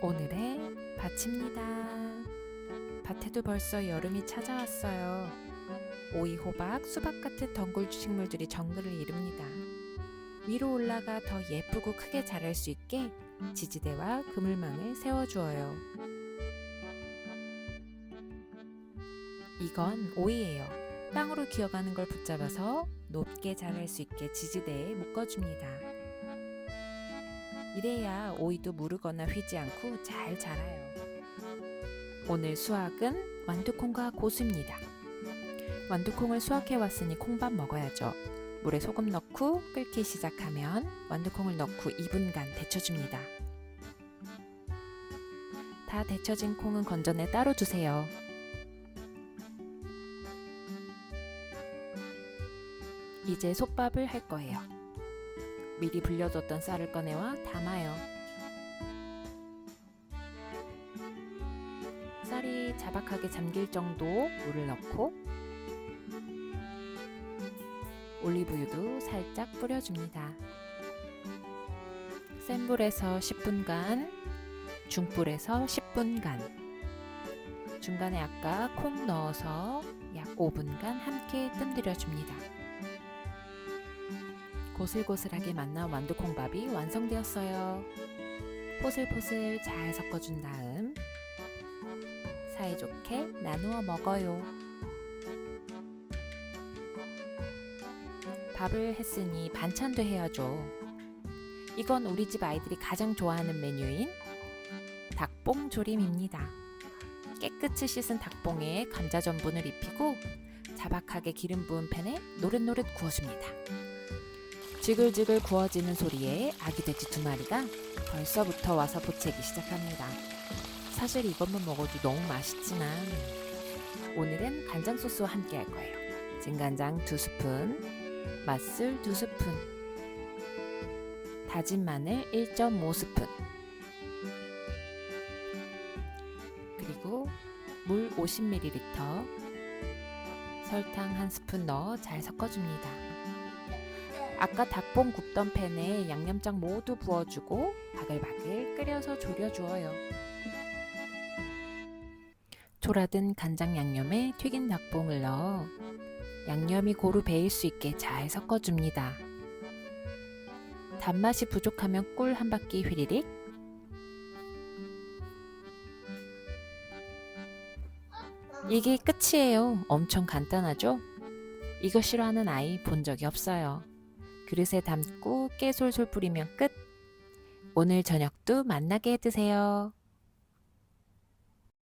오늘의 밭입니다. 밭에도 벌써 여름이 찾아왔어요. 오이, 호박, 수박 같은 덩굴 식물들이 정글을 이룹니다. 위로 올라가 더 예쁘고 크게 자랄 수 있게 지지대와 그물망을 세워주어요. 이건 오이예요. 땅으로 기어가는 걸 붙잡아서 높게 자랄 수 있게 지지대에 묶어줍니다. 이래야 오이도 무르거나 휘지 않고 잘 자라요. 오늘 수확은 완두콩과 고수입니다. 완두콩을 수확해 왔으니 콩밥 먹어야죠. 물에 소금 넣고 끓기 시작하면 완두콩을 넣고 2분간 데쳐줍니다. 다 데쳐진 콩은 건져내 따로 두세요. 이제 솥밥을 할 거예요. 미리 불려뒀던 쌀을 꺼내와 담아요. 쌀이 자박하게 잠길 정도 물을 넣고 올리브유도 살짝 뿌려줍니다. 센 불에서 10분간, 중불에서 10분간, 중간에 아까 콩 넣어서 약 5분간 함께 뜸들여 줍니다. 고슬고슬하게 만난 완두콩밥이 완성되었어요. 포슬포슬 잘 섞어준 다음 사이좋게 나누어 먹어요. 밥을 했으니 반찬도 해야죠. 이건 우리 집 아이들이 가장 좋아하는 메뉴인 닭봉 조림입니다. 깨끗이 씻은 닭봉에 감자 전분을 입히고 자박하게 기름 부은 팬에 노릇노릇 구워줍니다. 지글지글 구워지는 소리에 아기 돼지 두 마리가 벌써부터 와서 보채기 시작합니다. 사실 이것만 먹어도 너무 맛있지만 오늘은 간장 소스와 함께 할 거예요. 진간장 두 스푼, 맛술 두 스푼, 다진 마늘 1.5 스푼, 그리고 물 50ml, 설탕 한 스푼 넣어 잘 섞어줍니다. 아까 닭봉 굽던 팬에 양념장 모두 부어주고 바글바글 끓여서 졸여주어요. 졸아든 간장 양념에 튀긴 닭봉을 넣어 양념이 고루 배일 수 있게 잘 섞어줍니다. 단맛이 부족하면 꿀 한 바퀴 휘리릭 이게 끝이에요. 엄청 간단하죠? 이거 싫어하는 아이 본 적이 없어요. 그릇에 담고 깨솔솔 뿌리면 끝. 오늘 저녁도 만나게 해드세요.